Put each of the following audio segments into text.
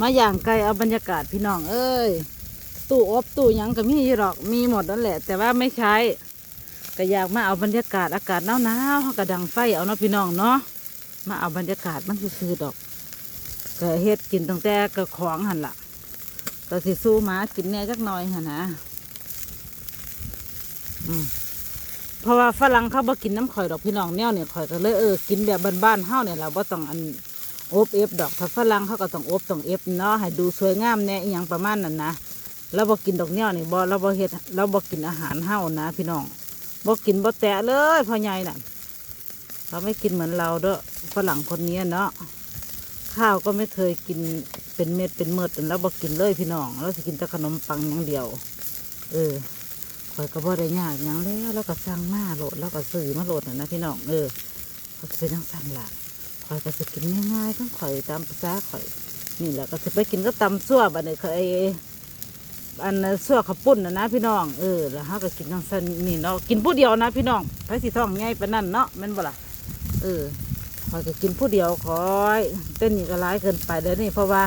มาอย่างไกลเอาบรรยากาศพี่น้องเอ้ยตู้อบตู้ยังก็มีอยู่หรอกมีหมดนั่นแหละ แต่ว่าไม่ใช้ก็อยากมาเอาบรรยากาศอากาศหนาวๆเขาก็ดังไฟเอาเนาะพี่น้องเนาะมาเอาบรรยากาศมันซื่อดอกก็เฮ็ดกินตั้งแต่ก็ของหันละก็สิสู้มากินแน่จักหน่อยหันนะอืมเพราะว่าฝรั่งเขาบ่กินน้ำข่อยดอกพี่น้องแนวเนี่ยข่อยก็เลยเออกินแบบบ้านๆเฮาเนี่ยเราบ่ต้องอัน อบเอฟดอกถ้าฝรั่งเขาก็ต้องอบต้องเอฟเนาะให้ดูสวยงามแน่อหยังประมาณนั้นนะเราบ่กินดอกเนี้ยนี่บ่เราบ่เฮ็ดเราบ่กินอาหารเฮานะพี่น้องบ่กินบ่แตะเลยพ่อใหญ่น่ะเขาไม่กินเหมือนเราเด้อฝรั่งคนนี้เนาะข้าวก็ไม่เคยกินเป็นเม็ดเป็นเม็ดแล้วบ่กินเลยพี่น้องเราสิกินแต่ขนมปังอย่างเดียว เออข่อยก็บ่ได้ยากหยังแล้วแล้วก็สั่งมาโหลดแล้วก็ซื้อมาโหลดนะพี่น้องเออเขาจะเป็นทั้งสั่นล่ะ ข่อยก็จะกินง่ายๆทั้งข่อยตามภาษาข่อย นี่แหละก็จะไปกินก็ตำซั่วบัดนี้ข่อยอันซั่วข้าวปุ้นนะนะพี่น้องเออแล้วเฮาก็กินทั้งสันนี่เนาะกินผู้เดียวนะพี่น้องไปสิท้องง่ายปนนั้นเนาะแม่นบ่ล่ะเออข่อยก็กินผู้เดียวคอยเต้นนี่ก็ร้ายเกินไปเดี๋ยวนี้เพราะว่า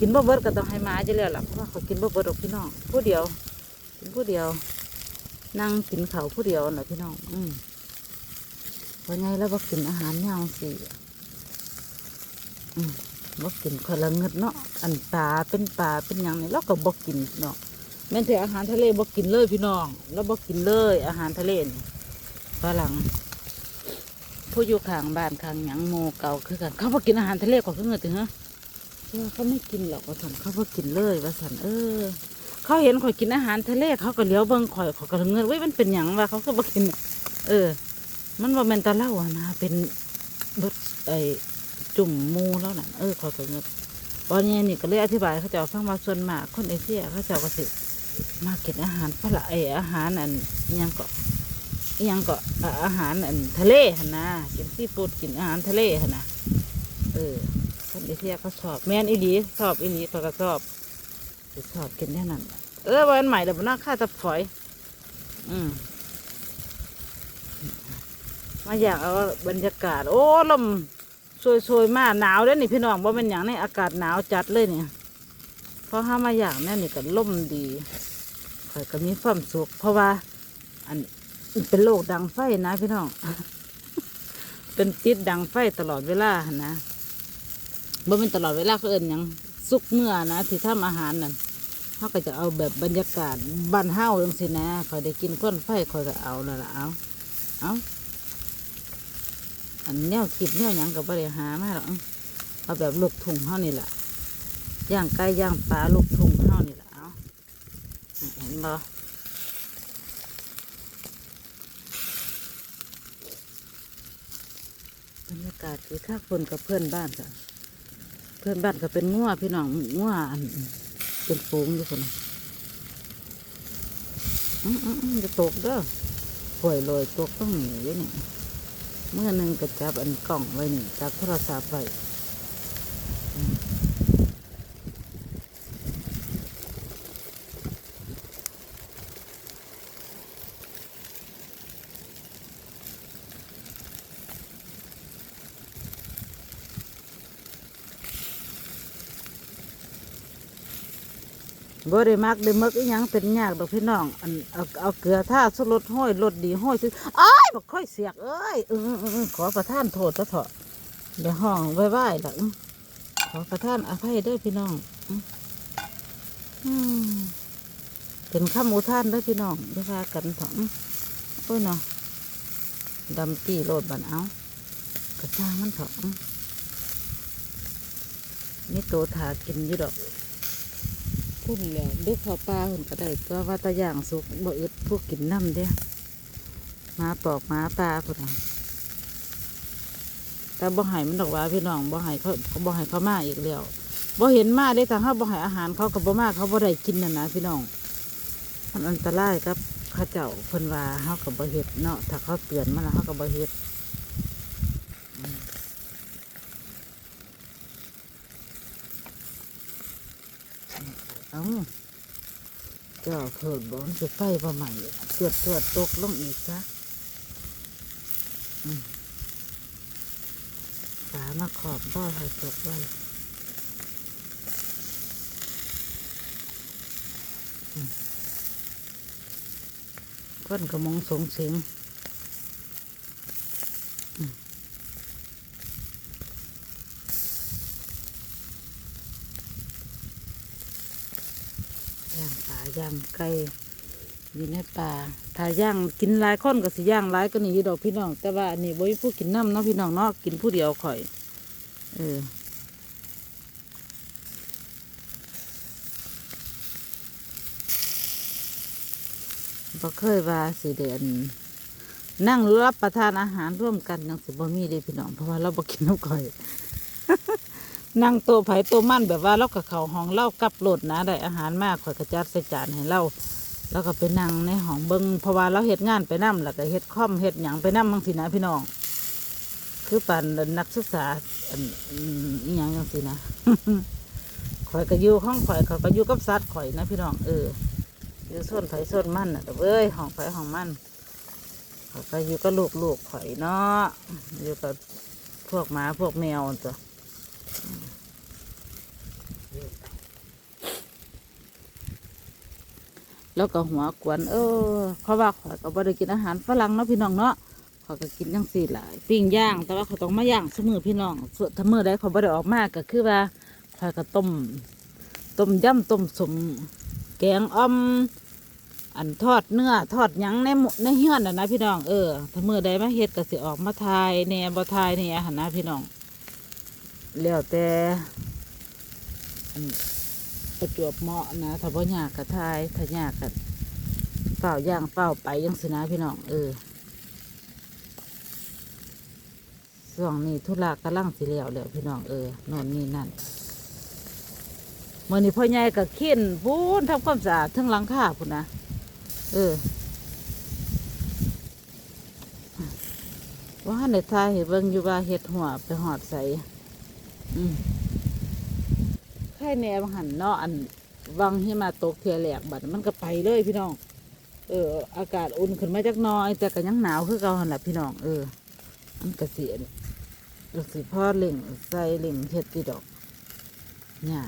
กินบ่เบิดก็ต้องให้มาจะแล้วล่ะเพราะว่าข่อยกินบ่เบิดหรอกพี่น้องผู้เดียว กินผู้เดียว นั่งกินข้าผู้เดียวน่ะพี่น้อง อืมเพราะไงแล้วบ่กินอาหารแนวสิ บ่กินคนละเงิดเนาะอันปลาเป็นปลาเป็นหยังนี่เราก็บ่กินเนาะแม่นแต่อาหารทะเลบ่กินเลยพี่น้องแล้วบ่กินเลย อาหารทะเลนี่ฝรั่งผู้อยู่ข้างบ้านข้างหยังโมเก่าคือกันเขาบ่กินอาหารทะเลกว่าคือเงินถึงฮะเออเขาไม่กินหรอกว่าสันเขาบ่กินเลยว่าสันเออ เขาเห็นข่อยกินอาหารทะเลเขาก็เลี้ยวเบิ่งข่อยเขาก็เงินเว้ยมันเป็นหยังวะเขาก็บ่กิน เออ มันบ่แม่นตะเล่าอะนะเป็นรสไอ จุ่มมูแล้วน่ะ เออขอตัวเงินวันนี้นี่ก็เลยอธิบายเขาเจะฟังว่าส่วนมากคนเอเชียเขาเจ้าก็สิมากินอาหารฝรั่งไออาหารอันยังก็ยังก็อาอาหารอันทะเลหนะกินซีฟู้ดกินอาหารทะเลหนะเออคนเอเชียเขาชอบแม่นอีหลีชอบอีหลีเขาก็ชอบชอบกินแน่นั้นเออวันใหม่เดี๋ยวนน่าค่าตะฝอย อืมมาอยากเอาบรรยากาศ โอ้ลม สวยๆมากหนาวด้อนี่พี่น้องว่าเป็นอย่างนี้อากาศหนาวจัดเลยเนี่ยเพราะห้ามาอย่างนี้นี่ก็ล่มดีข่อยก็มีความสุขเพราะว่า อันเป็นโรคดังไฟนะพี่น้องเป็นติดดังไฟตลอดเวลานะบ่เป็นตลอดเวลาเขาเอินยังสุกเมื่อนะที่ทำอาหารนั่นเขาก็จะเอาแบบบรรยากาศบ้านเฮาจังสินะข่อยได้กินก้อนไฟข่อยก็เอาแล้วล่ะเอาเอา อันแนวคิดแนวหยังกับ่ได้หามาหรอกเอาแบบลูกทุ่งเฮานี่แหละย่างไก่ย่างปลาลูกทุ่งเฮานี่แหละเอาเห็นบ่บรรยากาศคือข้าคนกับเพื่อนบ้านกันเพื่อนบ้านก็เป็นงัวพี่น้องงัวอันเป็นฝูงอยู่คนอืมอืมจะตกเด้อป่วยลอยตกต้องหนีอยู่นี่ เมื่อหนึ่งก็จับอันกล่องไว้นี่จับโทรศัพท์ไว้ บ่ได้มักได้มึกอีหยังเป็นยากดอกพี่น้องอันเอาเอาเกลือท่าสุรสห้อยรสดีห้อยซื้ออ้ายบักค่อยเสียกเอ้ยออเอขอประท่านโทษซะเถอะเดี๋ยวห้องไว้ไว้ละขอประท่านอภัยด้วยพี่น้องอืมเป็นข้ามอุทานด้วยพี่น้องเดี๋ยวพากันเถอะอื้อโอ้ยเนาะดำจี้โลดบันเอากระจ้างมันเถอะนี่โตถากินอยู่ดอก พุ่นแหละเด็กเขาปลาหุ่นก็ได้ตัวว่าตะย่างสุกบ่อึดพวกกินน้ำเด้หมาปอกมาปลาพุ่นน่ะแต่บ่ให้มันดอกว่าพี่น้องบ่ให้เขาบ่ให้เขามาอีกแล้วบ่เห็นมาได้ทางเขาบ่ให้อาหารเขากับบ่มาเขาบ่ได้กินน่ะนะพี่น้องมันอันตรายกับข้าเจ้าเพิ่นว่าเขากับบ่เฮ็ดเนาะถ้าเขาเตือนมาแล้วเขากับบ่เฮ็ด เอ้าเจ้าเถิดบอนจะไฟบ่ใหม่ตรวจตรวจตกลงอีกซะสามาขอบบ่อให้ตกไว้คนกระมงสงสิง ย่างไก่อยู่ในป่าถ้าย่างกินหลายคนก็สิย่างหลายก็นี่ดอกพี่น้อง แต่ว่าอันนี้บ่มีผู้กินน้ำเนาะพี่น้องเนาะกินผู้เดียวข่อย เออบ่เคยว่าสิเดือนนั่งรับประทานอาหารร่วมกันยังสิบ่มีเลยพี่น้องเพราะว่าเราบ่กินน้ำก่อย นั่งโตะไผ่โตะมั่นแบบว่าเรากับเขาห้องเล่ากลับโหลดนะได้อาหารมากข่อยกระจัดใส่จานให้เราแล้วก็ไปนั่งในห้องเบิงเพราะว่าเราเฮ็ดงานไปนํแล้วก็เฮ็ดคอมเฮ็ดหยังไปนํบางสินะพี่น้อง คือปันนักศึกษาอันอืมอหยังจังสินะข่อยก็อยู่ห้องข่อยข่อยก็อยู่กับสัตว์ข่อยนะพี่น้องเอออยู่ส่วนไผ่ส่วนมันน่ะเอ้ยห้องไผ่ห้องมันเขาก็อยู่กับลูกลูกข่อยเนาะอยู่กับพวกหมาพวกแมวตัว แล้วก็หัวกวน เออเขาว่าข่อยก็บ่ได้กินอาหารฝรั่งเนาะพี่น้องเนาะเขาก็กินจังสี่หลายปิ้งย่าง แต่ว่าเขาต้องมาย่างเสมอพี่น้องส่วนถ้ามือใดเขาบ่ได้ออกมาก็คือว่าข่อยก็ต้มต้มยำต้มสมแกงอ่อมอันทอดเนื้อทอดหยังในหมในเฮือนน่ะนะพี่น้องเออถ้ามือใดมาเฮ็ดก็สิออกมาทายแหน่บ่ทายแหน่หั่นนะพี่น้องแล้วแต่อัน ประจวบเหมาะนะถ้าบ่ยากก็ทายถ้ายากก็เฝ้าย่างเฝ้าไปจังสินะพี่น้องเออช่วงนี้ธุระกำลังสิแล้วแล้วพี่น้องเออนอนนี่นั่นเมื่อนี้พ่อใหญ่ก็เข็นพูนทำความสะอาดทั้งหลังคาพุ่นนะเออว่าในทายเห็นเบิ่งอยู่ว่าเห็ดหัวไปหอดใส่อืม ไข่แนบหันเนาะอันวังที่มาตกเทียแหลกบัดมันก็ไปเลยพี่น้อง เออ อากาศอุ่นขึ้นมาจักน้อย แต่ก็ยังหนาวคือเก่าหันหละพี่น้องเออมันก็เสียนก็สิพ่อเล่งใส่เล่งเห็ดตีดอกเนี่ย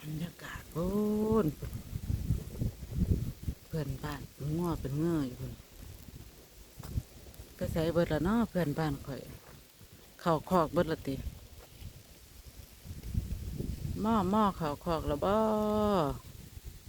บรรยากาศโอ้นเพื่อนบ้านเป็นง้อเป็นเงยอยู่เพิ่นไปใส่เบิดละเนาะเพื่อนบ้านข่อย เข่าคอกเบิดละติหม้อหม้อเข่าคอกละบ่